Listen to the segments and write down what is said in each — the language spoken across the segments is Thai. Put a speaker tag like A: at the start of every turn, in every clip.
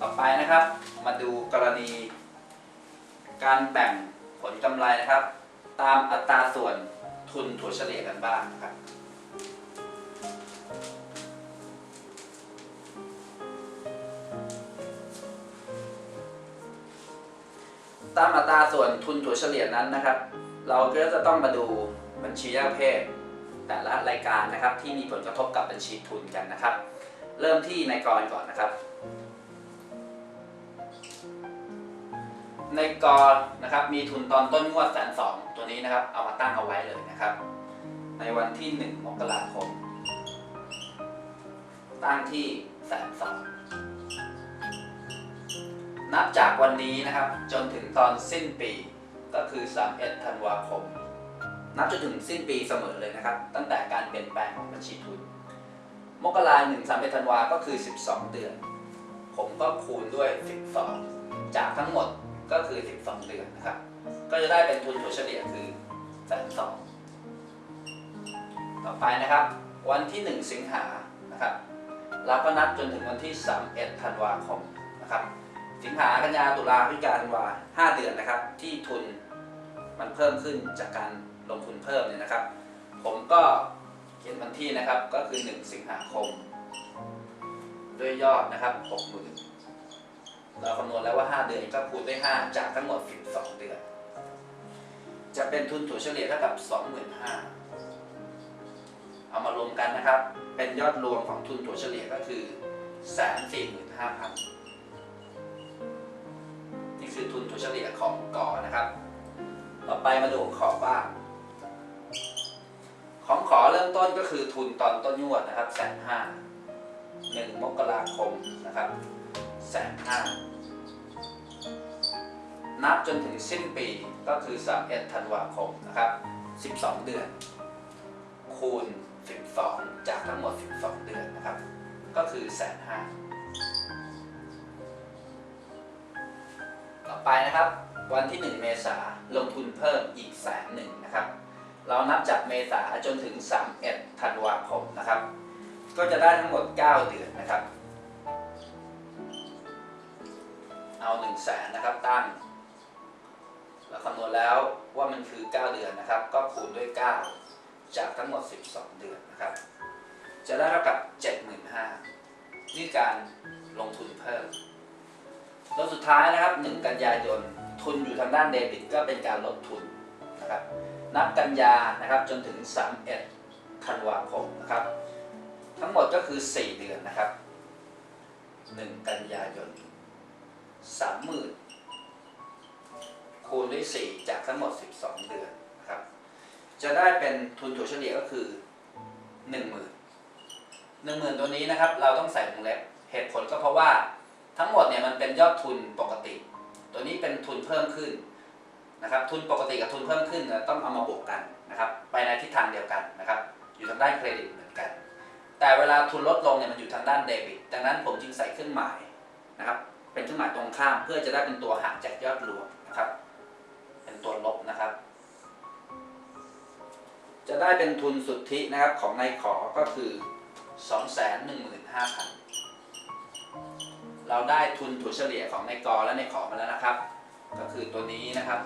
A: ต่อไปนะครับ มาดูกรณี การแบ่งผลกำไรนะครับ ตามอัตราส่วนทุนถัวเฉลี่ยกันบ้างนะครับตามอัตราส่วนทุนถัวเฉลี่ยนั้นนะครับ เราก็จะต้องมาดูบัญชีแยกเภทแต่ละรายการนะครับที่มีผลกระทบกับบัญชีทุนกันนะครับ เริ่มที่ในกรก่อนนะครับ ในกรนะครับมีทุนตอนต้นงวดแสนสองตัวนี้นะครับ เอามาตั้งเอาไว้เลยนะครับ ในวันที่ 1 มกราคม ตั้งที่แสนสองนับจากวันนี้นะครับ จนถึงตอนสิ้นปีก็คือ31ธันวาคม นับจนถึงสิ้นปีเสมอเลยนะครับ ตั้งแต่การเปลี่ยนแปลงของบัญชีทุน มกราหนึ่งสามเอ็ดธันวาก็คือ 12 เดือน ผมก็คูณด้วย 12 จากทั้งหมด ก็คือ 12 เดือนนะครับ ก็จะได้เป็นทุนถัวเฉลี่ยคือแสนสองต่อไปนะครับ วันที่ 1 สิงหานะครับเราก็นับจนถึงวันที่ 31 ธันวาคมนะครับ สิงหากันยาตุลาพฤศจิกาธันวาห้าเดือนนะครับ ที่ทุนมันเพิ่มขึ้นจากการลงทุนเพิ่มเนี่ยนะครับ ผมก็เขียนวันที่นะครับก็คือ 1 สิงหาคม ด้วยยอดนะครับ 60,000 เราคำนวณแล้วว่า 5 เดือนก็คูณด้วย5จากทั้งหมด 12 เดือน จะเป็นทุนถัวเฉลี่ยเท่ากับ 25,000เอามารวมกันนะครับ เป็นยอดรวมของทุนถัวเฉลี่ยก็คือ 145,000 นี่คือทุนถัวเฉลี่ยของกอนะครับ ต่อไปมาดูของขอบ้างของขอเริ่มต้นก็คือทุนตอนต้นงวดนะครับแสนห้าหนึ่งมกราคมนะครับแสนห้า นับจนถึงสิ้นปีก็คือ 31 ธันวาคมนะครับ 12 เดือน คูณ 12 จากทั้งหมด 12 เดือนนะครับ ก็คือแสนห้าต่อไปนะครับ วันที่ 1 เมษาลงทุนเพิ่มอีกแสนหนึ่งนะครับ เรานับจากเมษาจนถึง 31 ธันวาคมนะครับ ก็จะได้ทั้งหมด 9 เดือนนะครับ เอา1 0 0 0 0แสนนะครับตั้ง เราคำนวณแล้วว่ามันคือ 9 เดือนนะครับ ก็คูณด้วย 9 จากทั้งหมด 12 เดือนนะครับ จะได้เท่ากับ 75,000นี่การลงทุนเพิ่มแล้วสุดท้ายนะครับ 1 กันยายน ทุนอยู่ทางด้านเดบิตก็เป็นการลดทุนนะครับ นับกันยานะครับจนถึง 31ธันวาคมนะครับ ทั้งหมดก็คือ 4 เดือนนะครับ 1 กันยายน30,000 คูณด้วย 4 จากทั้งหมด 12 เดือนนะครับ จะได้เป็นทุนถัวเฉลี่ยก็คือ 10,000 10,000 ตัวนี้นะครับ เราต้องใส่วงเล็บเหตุผลก็เพราะว่าทั้งหมดเนี่ยมันเป็นยอดทุนปกติ ตัวนี้เป็นทุนเพิ่มขึ้นนะครับ ทุนปกติกับทุนเพิ่มขึ้นต้องเอามาบวกกันนะครับ ไปในทิศทางเดียวกันนะครับ อยู่ทางด้านเครดิตเหมือนกัน แต่เวลาทุนลดลงเนี่ยมันอยู่ทางด้านเดบิต ดังนั้นผมจึงใส่เครื่องหมายนะครับ เป็นเครื่องหมายตรงข้ามเพื่อจะได้เป็นตัวหักจากยอดรวมนะครับ ได้เป็นทุนสุทธินะครับของนายขอก็คือ 215,000 เราได้ทุนถัวเฉลี่ยของในกอและในขอมาแล้วนะครับ ก็คือตัวนี้นะครับ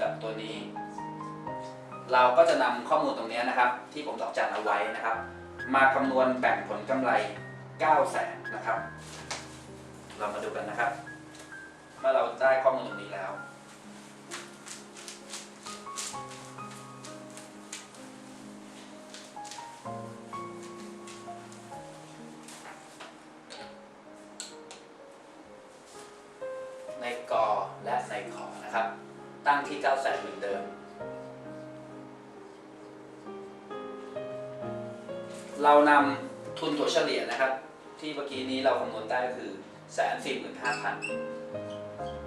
A: กับตัวนี้ เราก็จะนำข้อมูลตรงนี้นะครับ ที่ผมดอกจันเอาไว้นะครับ มาคำนวณแบ่งผลกำไร9แสนนะครับ เรามาดูกันนะครับ เมื่อเราได้ข้อมูลตรงนี้แล้ว ในกอและในขอนะครับ ตั้งที่9แสนเหมือนเดิม เรานำทุนถัวเฉลี่ยนะครับ ที่เมื่อกี้นี้เราคำนวณได้ก็คือแสนสี่หมื่นห้าพัน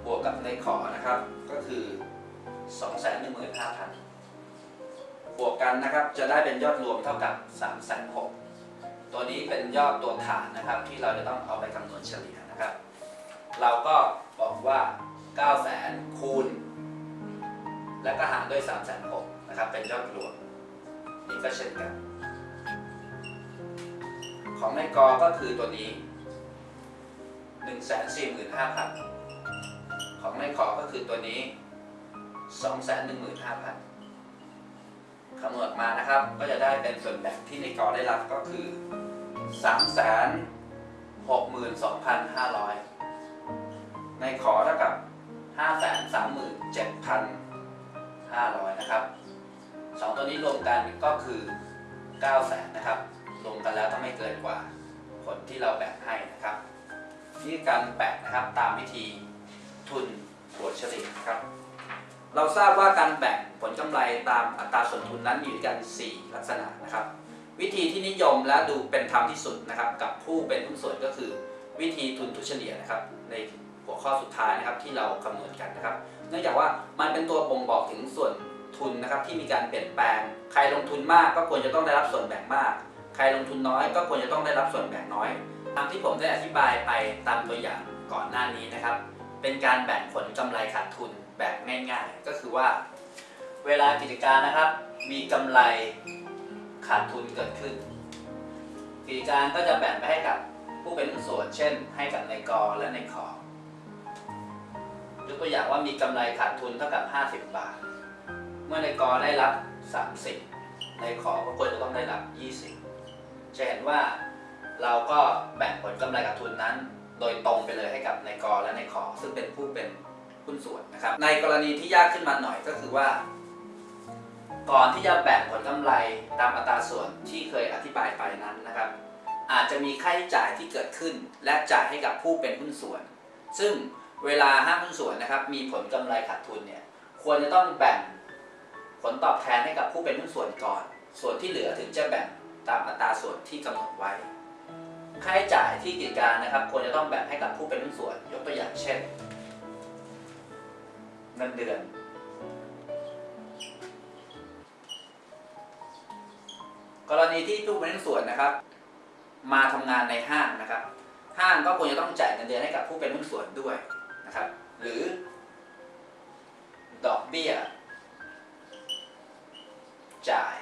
A: บวกกับในขอนะครับ ก็คือสองแสนหนึ่งหมื่นห้าพัน บวกกันนะครับ จะได้เป็นยอดรวมเท่ากับสามแสนหตัวนี้เป็นยอดตัวฐานนะครับ ที่เราจะต้องเอาไปคำนวณเฉลี่ยนะครับ เราก็บอกว่า9 0 0 0 0คูณ แล้วก็หารด้วย3 6 0 0 0นะครับ เป็นยอดรวม นี่ก็เช่นกัน ของในกอก็คือตัวนี้ 145,000 ของในขอก็คือตัวนี้ 215,000 คำนวณมานะครับ ก็จะได้เป็นส่วนแบ่งที่ในกอได้รับก็คือ 362,500 ในขอเท่ากับ 537,500 นะครับสองตัวนี้รวมกันก็คือ9 0 0นะครับรวมกันแล้วต้องไม่เกินกว่าผลที่เราแบ่งให้นะครับ นี่การแบ่งนะครับตามวิธีทุนถัวเฉลี่ยนะครับ เราทราบว่าการแบ่งผลกำไรตามอัตราส่วนทุนนั้นมีด้วยกัน 4 ลักษณะนะครับ วิธีที่นิยมและดูเป็นธรรมที่สุดนะครับกับผู้เป็นหุ้นส่วนก็คือ วิธีทุนทุนเฉลี่ยนะครับในหัวข้อสุดท้ายนะครับที่เราคำนวณกันนะครับ เนื่องจากว่ามันเป็นตัวบ่งบอกถึงส่วนทุนนะครับที่มีการเปลี่ยนแปลง ใครลงทุนมากก็ควรจะต้องได้รับส่วนแบ่งมาก ใครลงทุนน้อยก็ควรจะต้องได้รับส่วนแบ่งน้อยตามที่ผมได้อธิบายไปตามตัวอย่างก่อนหน้านี้นะครับ เป็นการแบ่งผลกำไรขาดทุน แบบง่ายๆ ก็คือว่า เวลากิจการนะครับ มีกำไรขาดทุนเกิดขึ้น กิจการก็จะแบ่งไปให้กับผู้เป็นส่วน เช่น ให้กับในกอและในขอยกตัวอย่างว่ามีกำไรขาดทุนเท่ากับ 50 บาท เมื่อในกอได้รับ 30 ในขอก็ควรจะต้องได้รับ 20 จะเห็นว่าเราก็แบ่งผลกำไรขาดทุนนั้น โดยตรงไปเลยให้กับในกอและในขอซึ่งเป็นผู้เป็น หุ้นส่วนนะครับ ในกรณีที่ยากขึ้นมาหน่อยก็คือว่า ก่อนที่จะแบ่งผลกำไรตามอัตราส่วนที่เคยอธิบายไปนั้นนะครับ อาจจะมีค่าใช้จ่ายที่เกิดขึ้น และจ่ายให้กับผู้เป็นหุ้นส่วน ซึ่งเวลาห้างหุ้นส่วนนะครับ มีผลกำไรขาดทุนเนี่ยควรจะต้องแบ่งผลตอบแทนให้กับผู้เป็นหุ้นส่วนก่อน ส่วนที่เหลือถึงจะแบ่งตามอัตราส่วนที่กำหนดไว้ ค่าใช้จ่ายที่กิจการนะครับ ควรจะต้องแบ่งให้กับผู้เป็นหุ้นส่วน ยกตัวอย่างเช่น เงินเดือน กรณีที่ผู้เป็นหุ้ส่วนนะครับ มาทำงานในห้างนะครับ ห้างก็ควรจะต้องจ่ายเงินเดือนให้กับผู้เป็นหุ้นส่วนด้วยนะครับ หรือ ดอกเบี้ย จ่าย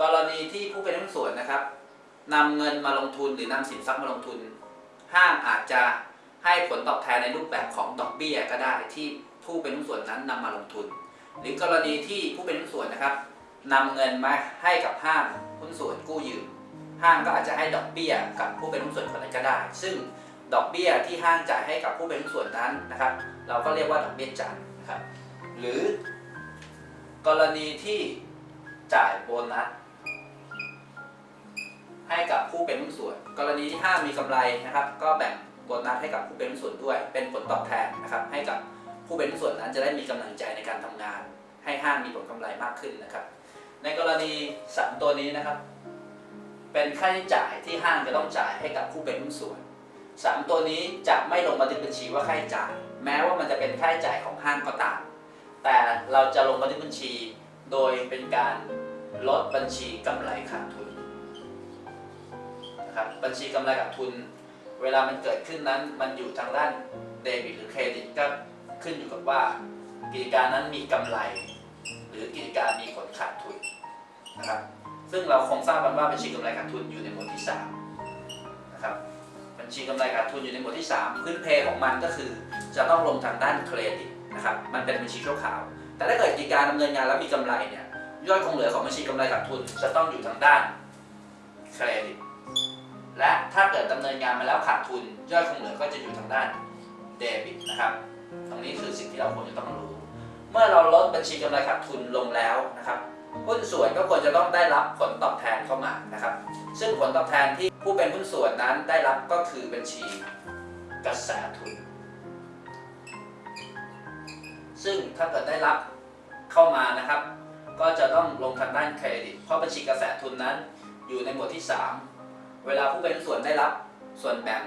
A: กรณีที่ผู้เป็นหุ้นส่วนนะครับนำเงินมาลงทุนหรือนำสินทรัพย์มาลงทุน ห้างอาจจะ ให้ผลตอบแทนในรูปแบบของดอกเบี้ยก็ได้ที่ผู้เป็นหุ้นส่วนนั้นนำมาลงทุน หรือกรณีที่ผู้เป็นหุ้นส่วนนะครับนำเงินมาให้กับห้างหุ้นส่วนกู้ยืมห้างก็อาจจะให้ดอกเบี้ยกับผู้เป็นหุ้นส่วนคนนั้นก็ได้ ซึ่งดอกเบี้ยที่ห้างจ่ายให้กับผู้เป็นหุ้นส่วนนั้นนะครับ เราก็เรียกว่าดอกเบี้ยจันทร์นะครับ หรือกรณีที่จ่ายโบนัสให้กับผู้เป็นหุ้นส่วน กรณีที่ห้างมีกำไรนะครับ ก็แบ่ง โบนัสให้กับผู้เป็นส่วนด้วย เป็นผลตอบแทนนะครับให้กับผู้เป็นส่วนนั้นจะได้มีกำลังใจในการทำงาน ให้ห้างมีผลกำไรมากขึ้นนะครับ ในกรณีสามตัวนี้นะครับ เป็นค่าใช้จ่ายที่ห้างจะต้องจ่ายให้กับผู้เป็นหุ้นส่วนสามตัวนี้จะไม่ลงบันทึกบัญชีว่าค่าใช้จ่าย แม้ว่ามันจะเป็นค่าใช้จ่ายของห้างก็ตาม แต่เราจะลงบันทึกบัญชี โดยเป็นการลดบัญชีกำไรขาดทุนนะครับบัญชีกำไรขาดทุน เวลามันเกิดขึ้นนั้นมันอยู่ทางด้านเดบิตหรือเครดิตก็ขึ้นอยู่กับว่า กิจการนั้นมีกำไร หรือกิจการมีผลขาดทุนนะครับ ซึ่งเราคงทราบกันว่าบัญชีกำไรขาดทุนอยู่ในหมวดที่3นะครับบัญชีกำไรขาดทุนอยู่ในหมวดที่ 3 พื้นเพของมันก็คือ จะต้องลงทางด้านเครดิตนะครับมันเป็นบัญชีชั่วคราว แต่ถ้าเกิดกิจการดำเนินงานแล้วมีกำไรเนี่ยยอดคงเหลือของบัญชีกำไรขาดทุน จะต้องอยู่ทางด้านเครดิต และถ้าเกิดดำเนินงานมาแล้วขาดทุนยอดคงเหลือก็จะอยู่ทางด้านเดบิตนะครับ ตรงนี้คือสิ่งที่เราควรจะต้องรู้ เมื่อเราลดบัญชีกำไรขาดทุนลงแล้วนะครับหุ้นส่วนก็ควรจะต้องได้รับผลตอบแทนเข้ามานะครับ ซึ่งผลตอบแทนที่ผู้เป็นหุ้นส่วนนั้นได้รับก็คือบัญชีกระแสทุน ซึ่งถ้าเกิดได้รับเข้ามานะครับ ก็จะต้องลงทางด้านเครดิต เพราะบัญชีกระแสทุนนั้นอยู่ในหมวดที่ 3 เวลาผู้เป็นส่วนได้รับส่วนแบ่ง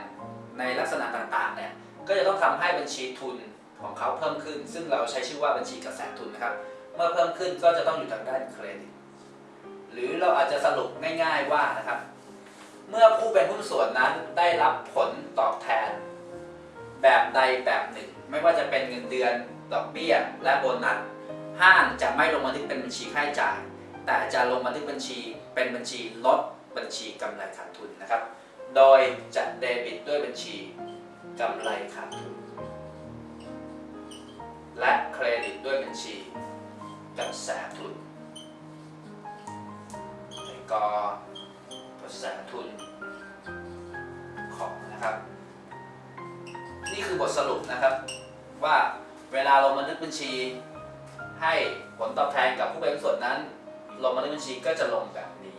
A: ในลักษณะต่างๆเนี่ยก็จะต้องทำให้บัญชีทุนของเขาเพิ่มขึ้น ซึ่งเราใช้ชื่อว่าบัญชีกระแสทุนนะครับ เมื่อเพิ่มขึ้นก็จะต้องอยู่ทางด้านเครดิต หรือเราอาจจะสรุปง่ายๆว่านะครับ เมื่อผู้เป็นหุ้นส่วนนั้นได้รับผลตอบแทน แบบใดแบบหนึ่ง ไม่ว่าจะเป็นเงินเดือน ดอกเบี้ย และโบนัส ห้างจะไม่ลงบันทึกเป็นบัญชีค่าใช้จ่าย แต่จะลงบันทึกบัญชีเป็นบัญชีลด บัญชีกำไรขาดทุนนะครับ โดยจะเดบิตด้วยบัญชีกำไรขาดทุน และเครดิตด้วยบัญชีกระแสทุนในกอกระแสทุนของนะครับ นี่คือบทสรุปนะครับว่าเวลาลงบันทึกบัญชี ให้ผลตอบแทนกับผู้เป็นส่วนนั้นลงบันทึกบัญชีก็จะลงแบบนี้